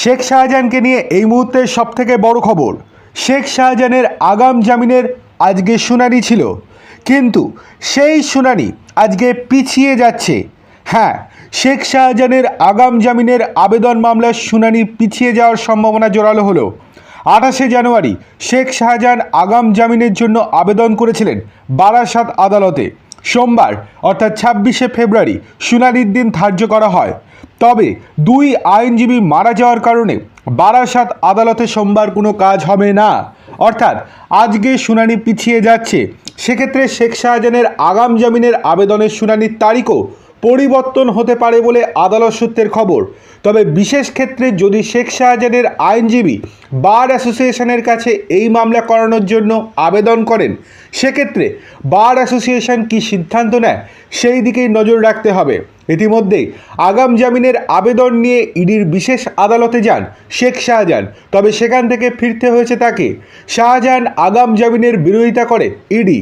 শেখ শাহজাহানকে নিয়ে এই মুহূর্তের সবথেকে বড় খবর, শেখ শাহজাহানের আগাম জামিনের আজকে শুনানি ছিল। কিন্তু সেই শুনানি আজকে পিছিয়ে যাচ্ছে। হ্যাঁ শেখ শাহজাহানের আগাম জামিনের আবেদন মামলার শুনানি পিছিয়ে যাওয়ার সম্ভাবনা জোরালো হলো। আঠাশে জানুয়ারি শেখ শাহজাহান আগাম জামিনের জন্য আবেদন করেছিলেন বারাসাত আদালতে। সোমবার, অর্থাৎ ছাব্বিশে ফেব্রুয়ারি, শুনানির দিন ধার্য করা হয়। তবে দুই আইনজীবী মারা যাওয়ার কারণে বারাসাত আদালতে সোমবার কোনো কাজ হবে না। অর্থাৎ আজকে শুনানি পিছিয়ে যাচ্ছে। সেক্ষেত্রে শেখ শাহজাহানের আগাম জামিনের আবেদনের শুনানির তারিখও পরিবর্তন হতে পারে বলে আদালত সূত্রের খবর। তবে বিশেষ ক্ষেত্রে যদি শেখ শাহজাহানের আইনজীবী বার অ্যাসোসিয়েশনের কাছে এই মামলা করানোর জন্য আবেদন করেন, সেক্ষেত্রে বার অ্যাসোসিয়েশন কি সিদ্ধান্ত নেয় সেই দিকেই নজর রাখতে হবে। ইতিমধ্যেই আগাম জামিনের আবেদন নিয়ে ইডির বিশেষ আদালতে যান শেখ শাহজাহান। তবে সেখান থেকে ফিরতে হয়েছে তাকে। শাহজাহান আগাম জামিনের বিরোধিতা করে ইডি।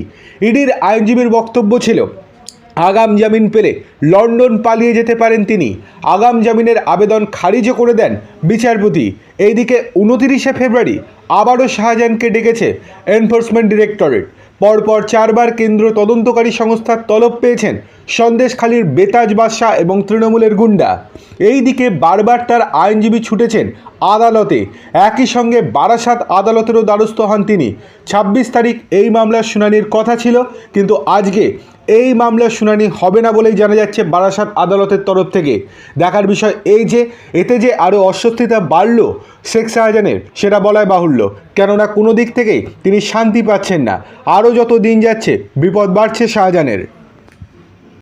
ইডির আইনজীবীর বক্তব্য ছিল আগাম জামিন পেলে লন্ডন পালিয়ে যেতে পারেন তিনি। আগাম জামিনের আবেদন খারিজও করে দেন বিচারপতি। এইদিকে উনতিরিশে ফেব্রুয়ারি আবারও শাহজাহানকে ডেকেছে এনফোর্সমেন্ট ডিরেক্টরেট। পরপর চারবার কেন্দ্র তদন্তকারী সংস্থার তলব পেয়েছেন সন্দেশখালীর বেতাজ বাদশাহ এবং তৃণমূলের গুন্ডা। এই দিকে বারবার তার আইনজীবী ছুটেছেন আদালতে। একই সঙ্গে বারাসাত আদালতেরও দ্বারস্থ হন তিনি। ছাব্বিশ তারিখ এই মামলার শুনানির কথা ছিল, কিন্তু আজকে এই মামলার শুনানি হবে না বলেই জানা যাচ্ছে বারাসাত আদালতের তরফ থেকে। দেখার বিষয় এই যে, এতে যে আরও অস্বস্তিতা বাড়ল শেখ শাহজাহানের, সেটা বলাই বাহুল্য। কেননা কোনো দিক থেকেই তিনি শান্তি পাচ্ছেন না। আরও যত দিন যাচ্ছে, বিপদ বাড়ছে শাহজাহানের।